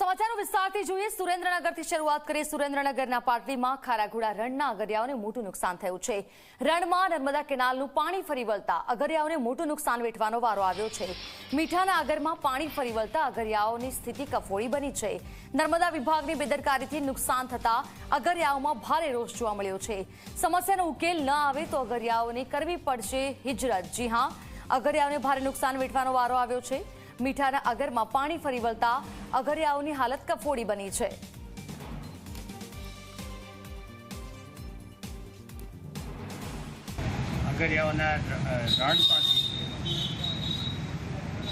સમાચારો વિસ્તારથી જોઈએ, સુરેન્દ્રનગરથી શરૂઆત કરીએ. સુરેન્દ્રનગરના પાટલીમાં ખારાઘોડા રણના અગરિયાઓને મોટું નુકસાન થયું છે. રણમાં નર્મદા કેનાલનું પાણી ફરી વળતા અગરિયાઓને મોટું નુકસાન વેઠવાનો વારો આવ્યો છે. મીઠાના આગરમાં પાણી ફરી વળતા અગરિયાઓની સ્થિતિ કફોડી બની છે. નર્મદા વિભાગની બેદરકારીથી નુકસાન થતા અગરિયાઓમાં ભારે રોષ જોવા મળ્યો છે. સમસ્યાનો ઉકેલ ન આવે તો અગરિયાઓને કરવી પડશે હિજરત. જી હા, અગરિયાઓને ભારે નુકસાન વેઠવાનો વારો આવ્યો છે. મીઠાના અગરમાં પાણી ફરી વળતા અગરિયાઓની હાલત કફોડી બની છે. અગરિયાઓના રણમાંથી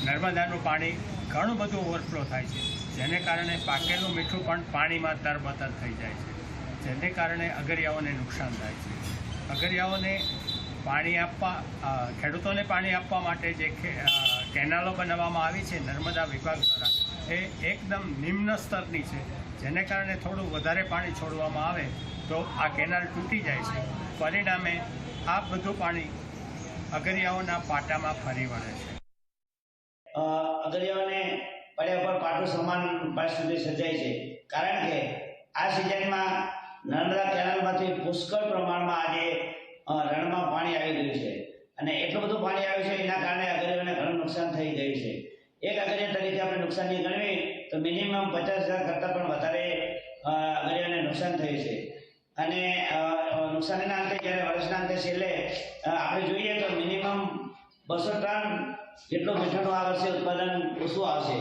નર્મદાનું પાણી ઘણું બધું ઓવરફ્લો થાય છે. જેને કારણે પાકેલું મીઠું પણ પાણીમાં તરબતર થઈ જાય છે. જેને કારણે અગરિયાઓને નુકસાન થાય છે. અગરિયાઓને પાણી આપવા ખેડૂતોને પાણી આપવા માટે જે કેનાલો બનાવવામાં આવી છે નર્મદા વિભાગ દ્વારા એ એકદમ નિમ્ન સ્તરની છે. જેને કારણે થોડું વધારે પાણી છોડવામાં આવે તો આ કેનાલ તૂટી જાય છે. પરિણામે આ બધું પાણી અગરિયાઓના પાટામાં ફરી વળે છે. અગરિયાઓને પડ્યા પર પાટું સમાન સુધી સર્જાય છે. કારણ કે આ સિઝનમાં નર્મદા કેનાલમાંથી પુષ્કળ પ્રમાણમાં આજે અ, રણમાં પાણી આવી ગયું છે અને એટલું બધું પાણી આવ્યું છે, એના કારણે અગરિયાને ઘણું નુકસાન થઈ ગયું છે. એક અગરિયા તરીકે આપણે નુકસાનની ગણવી, તો મિનિમમ પચાસ હજાર કરતાં પણ વધારે અગરિયાને નુકસાન થયું છે. અને નુકસાનીના અંતે જ્યારે વર્ષના અંતે છેલ્લે આપણે જોઈએ તો મિનિમમ બસો ટન જેટલું મીઠાનું આ વર્ષે ઉત્પાદન ઓછું આવશે.